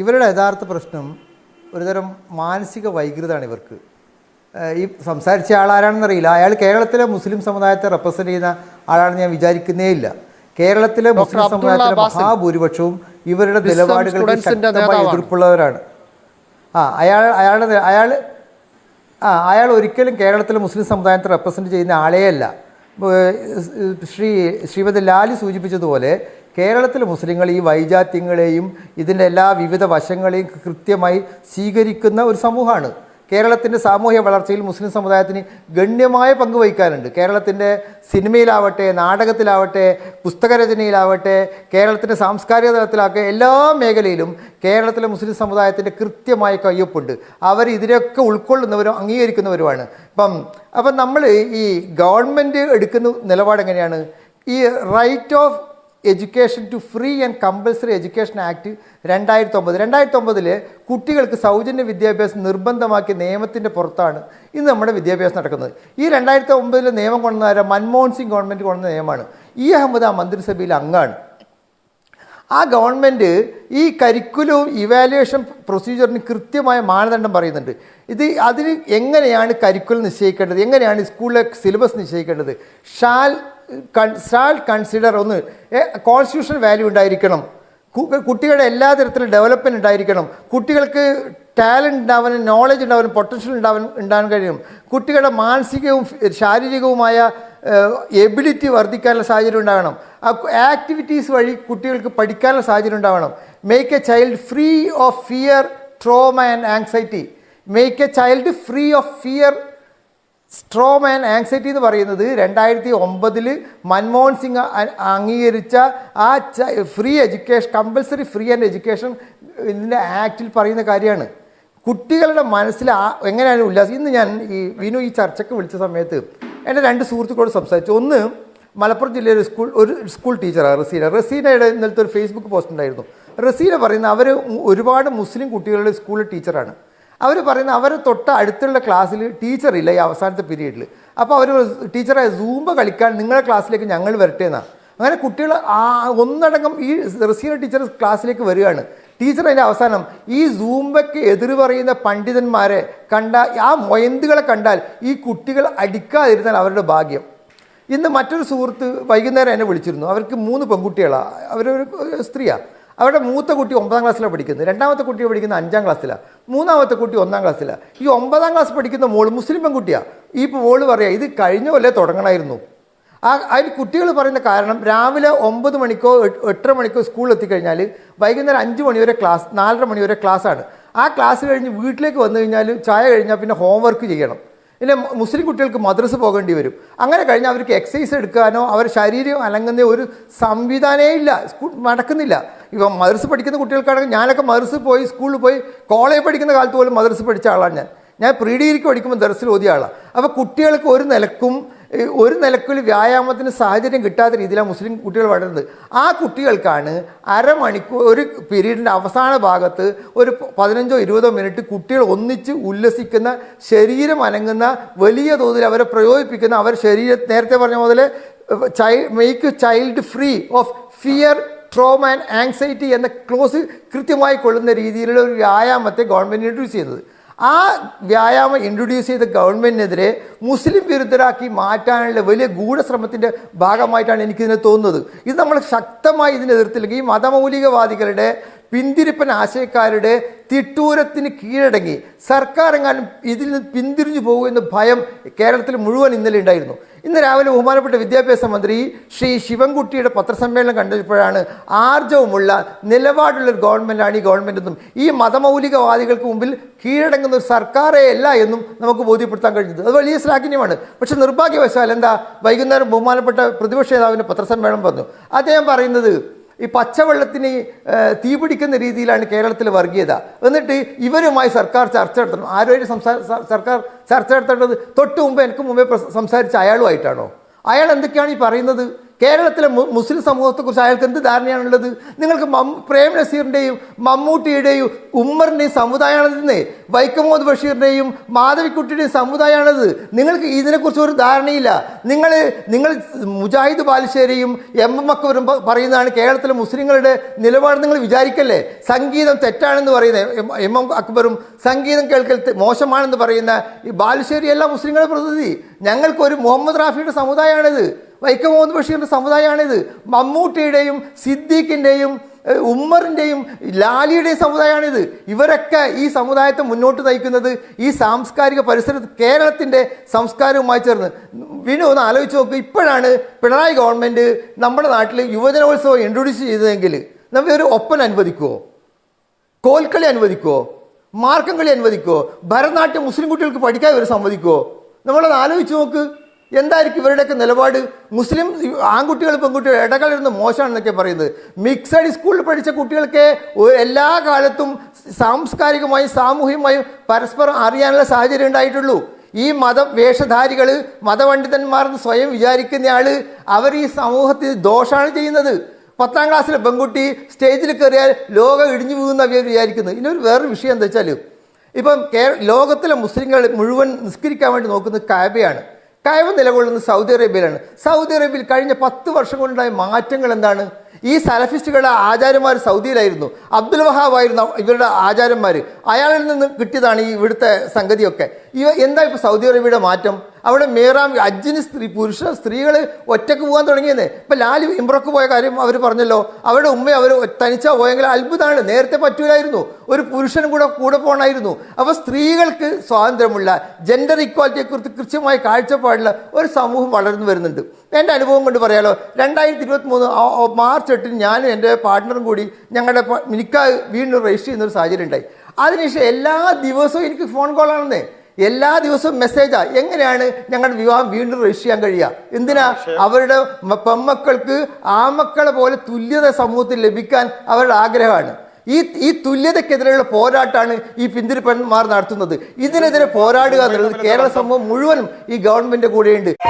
ഇവരുടെ യഥാർത്ഥ പ്രശ്നം ഒരുതരം മാനസിക വൈകൃതമാണ് ഇവർക്ക്. ഈ സംസാരിച്ച ആളാരാണെന്നറിയില്ല. അയാൾ കേരളത്തിലെ മുസ്ലിം സമുദായത്തെ റെപ്രസെന്റ് ചെയ്യുന്ന ആളാണെന്ന് ഞാൻ വിചാരിക്കുന്നേ ഇല്ല. കേരളത്തിലെ മുസ്ലിം സമുദായത്തിലെ. മഹാഭൂരിപക്ഷവും ഇവരുടെ നിലപാടുകൾ നിലപാടുകൾക്ക് ശക്തമായ എതിർപ്പുള്ളവരാണ്. ആ അയാൾ അയാളുടെ അയാൾ ആ അയാൾ ഒരിക്കലും കേരളത്തിലെ മുസ്ലിം സമുദായത്തെ റെപ്രസെന്റ് ചെയ്യുന്ന ആളെയല്ല. ശ്രീ ശ്രീമതി ലാലി സൂചിപ്പിച്ചതുപോലെ കേരളത്തിലെ മുസ്ലിങ്ങൾ ഈ വൈജാത്യങ്ങളെയും ഇതിന്റെ എല്ലാ വിവിധ വശങ്ങളെയും കൃത്യമായി സ്വീകരിക്കുന്ന ഒരു സമൂഹമാണ്. കേരളത്തിന്റെ സാമൂഹ്യ വളർച്ചയിൽ മുസ്ലിം സമുദായത്തിന് ഗണ്യമായ പങ്ക് വഹിക്കാനുണ്ട്. കേരളത്തിന്റെ സിനിമയിലാവട്ടെ നാടകത്തിലാവട്ടെ പുസ്തകരചനയിലാവട്ടെ കേരളത്തിന്റെ സാംസ്കാരിക തലത്തിലാകട്ടെ എല്ലാ മേഖലയിലും കേരളത്തിലെ മുസ്ലിം സമുദായത്തിന്റെ കൃത്യമായ കയ്യൊപ്പുണ്ട്. അവർ ഇതിനൊക്കെ ഉൾക്കൊള്ളുന്നവരും അംഗീകരിക്കുന്നവരുമാണ്. ഇപ്പം അപ്പം നമ്മൾ ഈ ഗവൺമെന്റ് എടുക്കുന്ന നിലപാട് എങ്ങനെയാണ് ഈ right of education to free and compulsory education act രണ്ടായിരത്തി ഒമ്പത് രണ്ടായിരത്തി ഒമ്പതിൽ കുട്ടികൾക്ക് സൗജന്യ വിദ്യാഭ്യാസം നിർബന്ധമാക്കിയ നിയമത്തിന്റെ പുറത്താണ് ഇന്ന് നമ്മുടെ വിദ്യാഭ്യാസം നടക്കുന്നത്. ഈ രണ്ടായിരത്തി ഒമ്പതിലെ നിയമം കൊണ്ടുവന്ന മൻമോഹൻ സിംഗ് ഗവൺമെന്റ് കൊണ്ടുവന്ന നിയമമാണ്. ഈ അഹമ്മദ് ആ മന്ത്രിസഭയിൽ അംഗമാണ്. ആ ഗവൺമെന്റ് ഈ കരിക്കുലവും ഇവാലുവേഷൻ പ്രൊസീജിയറിന് കൃത്യമായ മാനദണ്ഡം പറയുന്നുണ്ട്. ഇത് അതിന് എങ്ങനെയാണ് കരിക്കുലം നിശ്ചയിക്കേണ്ടത്? എങ്ങനെയാണ് സ്കൂളിലെ സിലബസ് നിശ്ചയിക്കേണ്ടത്? ഷാൽ ഷാൽ കൺസിഡർ ഒന്ന് കോൺസ്റ്റിറ്റ്യൂഷണൽ വാല്യൂ ഉണ്ടായിരിക്കണം. കുട്ടികളുടെ എല്ലാ തരത്തിലും ഡെവലപ്മെന്റ് ഉണ്ടായിരിക്കണം. കുട്ടികൾക്ക് ടാലന്റ് ഉണ്ടാവാനും നോളജ് ഉണ്ടാവാനും പൊട്ടൻഷ്യൽ ഉണ്ടാവാൻ ഉണ്ടാകാൻ കഴിയും. കുട്ടികളുടെ മാനസികവും ശാരീരികവുമായ എബിലിറ്റി വർദ്ധിക്കാനുള്ള സാഹചര്യം ഉണ്ടാകണം. ആക്ടിവിറ്റീസ് വഴി കുട്ടികൾക്ക് പഠിക്കാനുള്ള സാഹചര്യം ഉണ്ടാവണം. Make a child free of fear trauma and anxiety make a child free of fear storm man anxiety എന്ന് പറയുന്നത് രണ്ടായിരത്തി ഒമ്പതിൽ മൻമോഹൻ സിംഗ് അംഗീകരിച്ച ആ free education compulsory free and education ഇതിന്റെ ആക്റ്റിൽ പറയുന്ന കാര്യമാണ്. കുട്ടികളുടെ മനസ്സിൽ ആ എങ്ങനെയാണ് ഉല്ലാസം? ഇന്ന് ഞാൻ ഈ വിനു ഈ ചർച്ചയ്ക്ക് വിളിച്ച സമയത്ത് എന്റെ രണ്ട് സുഹൃത്തുക്കളോട് സംസാരിച്ചു. ഒന്ന് മലപ്പുറം ജില്ലയിലെ സ്കൂൾ ഒരു സ്കൂൾ ടീച്ചറാണ് റസീന. റസീനയുടെ ഇന്നലത്തെ ഒരു ഫേസ്ബുക്ക് പോസ്റ്റ് ഉണ്ടായിരുന്നു. റസീന പറയുന്ന അവർ ഒരുപാട് മുസ്ലിം കുട്ടികളുടെ സ്കൂളിലെ ടീച്ചറാണ് അവർ പറയുന്ന അവർ തൊട്ട് അടുത്തുള്ള ക്ലാസ്സിൽ ടീച്ചറില്ല ഈ അവസാനത്തെ പീരീഡിൽ അപ്പോൾ അവർ ടീച്ചറെ സൂമ്പ കളിക്കാൻ നിങ്ങളുടെ ക്ലാസ്സിലേക്ക് ഞങ്ങൾ വരട്ടെ എന്നാണ് അങ്ങനെ കുട്ടികൾ ആ ഒന്നടങ്കം ഈ റസീന ടീച്ചർ ക്ലാസ്സിലേക്ക് വരികയാണ്. ടീച്ചർ അതിന്റെ അവസാനം ഈ സൂമ്പയ്ക്ക് എതിര് പറയുന്ന പണ്ഡിതന്മാരെ കണ്ട ആ മൊയന്തുകളെ കണ്ടാൽ ഈ കുട്ടികൾ അടിക്കാതിരുന്നാൽ അവരുടെ ഭാഗ്യം. ഇന്ന് മറ്റൊരു സുഹൃത്ത് വൈകുന്നേരം എന്നെ വിളിച്ചിരുന്നു. അവർക്ക് മൂന്ന് പെൺകുട്ടികളാണ് അവരൊരു സ്ത്രീയാണ് അവരുടെ മൂത്ത കുട്ടി ഒമ്പതാം ക്ലാസ്സിലാണ് പഠിക്കുന്നത്. രണ്ടാമത്തെ കുട്ടി പഠിക്കുന്നത് അഞ്ചാം ക്ലാസ്സിലാണ്. മൂന്നാമത്തെ കുട്ടി ഒന്നാം ക്ലാസ്സിലാണ്. ഈ ഒമ്പതാം ക്ലാസ് പഠിക്കുന്ന മോൾ മുസ്ലിം പെൺകുട്ടിയാണ് ഈ മോൾ പറയാം ഇത് കഴിഞ്ഞ കൊല്ലേ തുടങ്ങണമായിരുന്നു ആ അതിന് കുട്ടികൾ പറയുന്ന കാരണം രാവിലെ ഒമ്പത് മണിക്കോ എട്ട് എട്ടര മണിക്കോ സ്കൂളിൽ എത്തിക്കഴിഞ്ഞാൽ വൈകുന്നേരം അഞ്ച് മണിവരെ ക്ലാസ് നാലര മണിവരെ ക്ലാസ്സാണ്. ആ ക്ലാസ് കഴിഞ്ഞ് വീട്ടിലേക്ക് വന്നു കഴിഞ്ഞാൽ ചായ കഴിഞ്ഞാൽ പിന്നെ ഹോംവർക്ക് ചെയ്യണം. പിന്നെ മുസ്ലിം കുട്ടികൾക്ക് മദ്രസ പോകേണ്ടി വരും. അങ്ങനെ കഴിഞ്ഞാൽ അവർക്ക് എക്സസൈസ് എടുക്കാനോ അവർ ശരീരം അലങ്ങുന്ന ഒരു സംവിധാനമേ ഇല്ല. സ്കൂൾ നടക്കുന്നില്ല. ഇപ്പം മദ്രസ പഠിക്കുന്ന കുട്ടികൾക്കാണെങ്കിൽ ഞാനൊക്കെ മദ്രസ പോയി സ്കൂളിൽ പോയി കോളേജ് പഠിക്കുന്ന കാലത്ത് പോലും മദ്രസ പഠിച്ച ആളാണ് ഞാൻ. ഞാൻ പ്രീ ഡിഗ്രിക്ക് പഠിക്കുമ്പോൾ ദർസിൽ ഓതിയ ആളാണ് അപ്പോൾ കുട്ടികൾക്ക് ഒരു നിലക്കും ഒരു നിലക്കിൽ വ്യായാമത്തിന് സാഹചര്യം കിട്ടാത്ത രീതിയിലാണ് മുസ്ലിം കുട്ടികൾ വളരുന്നത്. ആ കുട്ടികൾക്കാണ് അരമണിക്കൂർ ഒരു പീരീഡിന്റെ അവസാന ഭാഗത്ത് ഒരു പതിനഞ്ചോ ഇരുപതോ മിനിറ്റ് കുട്ടികൾ ഒന്നിച്ച് ഉല്ലസിക്കുന്ന ശരീരം അനങ്ങുന്ന വലിയ തോതിൽ അവരെ പ്രയോഗിപ്പിക്കുന്ന അവർ ശരീര നേരത്തെ പറഞ്ഞ പോലെ ചൈ make child free of fear trauma and anxiety എന്ന ക്ലോസ് കൃത്യമായി കൊള്ളുന്ന രീതിയിലുള്ള ഒരു വ്യായാമത്തെ ഗവൺമെന്റ് ഇൻട്രൊഡ്യൂസ് ചെയ്യുന്നത്. ആ വ്യായാമം ഇൻട്രൊഡ്യൂസ് ചെയ്ത ഗവൺമെന്റിനെതിരെ മുസ്ലിം വിരുദ്ധരാക്കി മാറ്റാനുള്ള വലിയ ഗൂഢശ്രമത്തിന്റെ ഭാഗമായിട്ടാണ് എനിക്കിതിനെ തോന്നുന്നത്. ഇത് നമ്മൾ ശക്തമായി ഇതിനെ എതിർത്തില്ലെങ്കിൽ ഈ മതമൗലികവാദികളുടെ പിന്തിരിപ്പൻ ആശയക്കാരുടെ തിട്ടൂരത്തിന് കീഴടങ്ങി. സർക്കാർ എങ്ങാനും ഇതിൽ നിന്ന് പിന്തിരിഞ്ഞു പോകുമെന്ന ഭയം കേരളത്തിൽ മുഴുവൻ ഇന്നലെ ഉണ്ടായിരുന്നു. ഇന്ന് രാവിലെ ബഹുമാനപ്പെട്ട വിദ്യാഭ്യാസ മന്ത്രി ശ്രീ ശിവൻകുട്ടിയുടെ പത്രസമ്മേളനം കണ്ടപ്പോഴാണ് ആർജവുമുള്ള നിലപാടുള്ള ഒരു ഗവൺമെന്റാണ് ഈ ഗവൺമെന്റ് എന്നും ഈ മതമൗലികവാദികൾക്ക് മുമ്പിൽ കീഴടങ്ങുന്ന ഒരു സർക്കാരേ അല്ല എന്നും നമുക്ക് ബോധ്യപ്പെടുത്താൻ കഴിഞ്ഞത്. അത് വലിയ ശ്ലാഘനീയമാണ്. പക്ഷെ നിർഭാഗ്യവശാൽ എന്താ? വൈകുന്നേരം ബഹുമാനപ്പെട്ട പ്രതിപക്ഷ നേതാവിന്റെ പത്രസമ്മേളനം പറഞ്ഞു അദ്ദേഹം പറയുന്നത് ഈ പച്ചവെള്ളത്തിന് തീ പിടിക്കുന്ന രീതിയിലാണ് കേരളത്തിൽ വർഗീയത. എന്നിട്ട് ഇവരുമായി സർക്കാർ ചർച്ച നടത്തണം ആരോഗ്യ സംസാ സർക്കാർ ചർച്ച നടത്തേണ്ടത് തൊട്ട് മുമ്പ് എനിക്ക് മുമ്പേ സംസാരിച്ച അയാളുമായിട്ടാണോ? അയാൾ എന്തൊക്കെയാണ് ഈ പറയുന്നത്? കേരളത്തിലെ മുസ്ലിം സമൂഹത്തെക്കുറിച്ച് അയാൾക്ക് എന്ത് ധാരണയാണുള്ളത്? നിങ്ങൾക്ക് മം പ്രേം നസീറിന്റെയും മമ്മൂട്ടിയുടെയും ഉമ്മറിന്റെയും സമുദായമാണിതെന്നേ വൈക്കമോദ് ബഷീറിന്റെയും മാധവിക്കുട്ടിയുടെയും സമുദായമാണിത് നിങ്ങൾക്ക് ഇതിനെക്കുറിച്ച് ഒരു ധാരണയില്ല. നിങ്ങൾ നിങ്ങൾ മുജാഹിദ് ബാലുശ്ശേരിയും എം എം ഒക്കെ പറയുന്നതാണ് കേരളത്തിലെ മുസ്ലിങ്ങളുടെ നിലപാട് നിങ്ങൾ വിചാരിക്കല്ലേ? സംഗീതം തെറ്റാണെന്ന് പറയുന്ന എം എം അക്ബറും സംഗീതം കേൾക്കൽ മോശമാണെന്ന് പറയുന്ന ഈ ബാലുശ്ശേരി എല്ലാ മുസ്ലിങ്ങളുടെ പ്രതിനിധി. ഞങ്ങൾക്കൊരു മുഹമ്മദ് റാഫിയുടെ സമുദായമാണിത് വൈക്കം മുഹമ്മദ് ബഷീറിന്റെ സമുദായമാണിത്. മമ്മൂട്ടിയുടെയും സിദ്ദീഖിന്റെയും ഉമ്മറിന്റെയും ലാലിയുടെയും സമുദായമാണിത്. ഇവരൊക്കെ ഈ സമുദായത്തെ മുന്നോട്ട് നയിക്കുന്നത് ഈ സാംസ്കാരിക പരിസരത്ത് കേരളത്തിന്റെ സംസ്കാരവുമായി ചേർന്ന്. വിനു ഒന്ന് ആലോചിച്ച് നോക്ക്. ഇപ്പോഴാണ് പിണറായി ഗവൺമെന്റ് നമ്മുടെ നാട്ടിൽ യുവജനോത്സവം ഇൻട്രൊഡ്യൂസ് ചെയ്തതെങ്കിൽ നമ്മൾ ഒരു ഒപ്പൻ അനുവദിക്കുമോ കോൽക്കളി അനുവദിക്കുമോ മാർക്കം കളി അനുവദിക്കുമോ ഭരതനാട്യം മുസ്ലിം കുട്ടികൾക്ക് പഠിക്കാൻ ഇവർ സമ്മതിക്കുമോ നമ്മളത് ആലോചിച്ച് നോക്ക്. എന്തായിരിക്കും ഇവരുടെയൊക്കെ നിലപാട്? മുസ്ലിം ആൺകുട്ടികൾ പെൺകുട്ടികൾ ഇടകളിരുന്ന് മോശമാണെന്നൊക്കെ പറയുന്നത്. മിക്സഡ് സ്കൂളിൽ പഠിച്ച കുട്ടികൾക്ക് എല്ലാ കാലത്തും സാംസ്കാരികമായും സാമൂഹികമായും പരസ്പരം അറിയാനുള്ള സാഹചര്യം ഉണ്ടായിട്ടുള്ളൂ. ഈ മത വേഷധാരികൾ മതപണ്ഡിതന്മാരെന്ന് സ്വയം വിചാരിക്കുന്നയാൾ അവർ ഈ സമൂഹത്തിൽ ദോഷമാണ് ചെയ്യുന്നത്. പത്താം ക്ലാസ്സിലെ പെൺകുട്ടി സ്റ്റേജിൽ കയറിയാൽ ലോകം ഇടിഞ്ഞു പോകുന്ന അവർ വിചാരിക്കുന്നത് ഇനിയൊരു വേറൊരു വിഷയം എന്താ വെച്ചാൽ ഇപ്പം ലോകത്തിലെ മുസ്ലിങ്ങൾ മുഴുവൻ നിസ്കരിക്കാൻ വേണ്ടി നോക്കുന്നത് കാബയാണ്. കാബ നിലകൊള്ളുന്നത് സൗദി അറേബ്യയിലാണ്. സൗദി അറേബ്യയിൽ കഴിഞ്ഞ പത്ത് വർഷം കൊണ്ടുണ്ടായ മാറ്റങ്ങൾ എന്താണ്? ഈ സലഫിസ്റ്റുകളുടെ ആചാര്യന്മാർ സൗദിയിലായിരുന്നു. അബ്ദുൽ വഹാബ് ആയിരുന്നു ഇവരുടെ ആചാര്യന്മാർ അയാളിൽ നിന്ന് കിട്ടിയതാണ് ഈ ഇവിടുത്തെ സംഗതിയൊക്കെ. ഇവ എന്താ ഇപ്പോൾ സൗദി അറേബ്യയുടെ മാറ്റം? അവിടെ മേറാം അജ്ജിന് സ്ത്രീ പുരുഷ സ്ത്രീകൾ ഒറ്റയ്ക്ക് പോകാൻ തുടങ്ങിയെന്ന്. ഇപ്പം ലാലി ഇമ്രക്ക് പോയ കാര്യം അവർ പറഞ്ഞല്ലോ. അവരുടെ ഉമ്മ അവർ തനിച്ചാ പോയെങ്കിൽ അത്ഭുതമാണ്. നേരത്തെ പറ്റൂലായിരുന്നു. ഒരു പുരുഷനും കൂടെ കൂടെ പോകണമായിരുന്നു അപ്പോൾ സ്ത്രീകൾക്ക് സ്വാതന്ത്ര്യമുള്ള ജെൻഡർ ഇക്വാലിറ്റിയെക്കുറിച്ച് കൃത്യമായ കാഴ്ചപ്പാടുള്ള ഒരു സമൂഹം വളർന്നു വരുന്നുണ്ട്. എന്റെ അനുഭവം കൊണ്ട് പറയാലോ രണ്ടായിരത്തി ഇരുപത്തി മൂന്ന് മാർച്ച് എട്ടിന് ഞാനും എന്റെ പാർട്ട്ണറും കൂടി ഞങ്ങളുടെ മിനിക്കാ വീണ്ടും രജിസ്റ്റർ ചെയ്യുന്ന ഒരു സാഹചര്യം ഉണ്ടായി. അതിനുശേഷം എല്ലാ ദിവസവും എനിക്ക് ഫോൺ കോളാണെന്നേ എല്ലാ ദിവസവും മെസ്സേജാ എങ്ങനെയാണ് ഞങ്ങളുടെ വിവാഹം വീണ്ടും രജിസ്റ്റർ ചെയ്യാൻ കഴിയുക? എന്തിനാ? അവരുടെ പെമ്മക്കൾക്ക് ആമക്കളെ പോലെ തുല്യത സമൂഹത്തിൽ ലഭിക്കാൻ അവരുടെ ആഗ്രഹമാണ്. ഈ ഈ തുല്യതക്കെതിരെയുള്ള പോരാട്ടമാണ് ഈ പിന്തിരിപ്പന്മാർ നടത്തുന്നത്. ഇതിനെതിരെ പോരാടുക എന്നുള്ളത് കേരള സമൂഹം മുഴുവനും ഈ ഗവൺമെന്റ് കൂടെയുണ്ട്.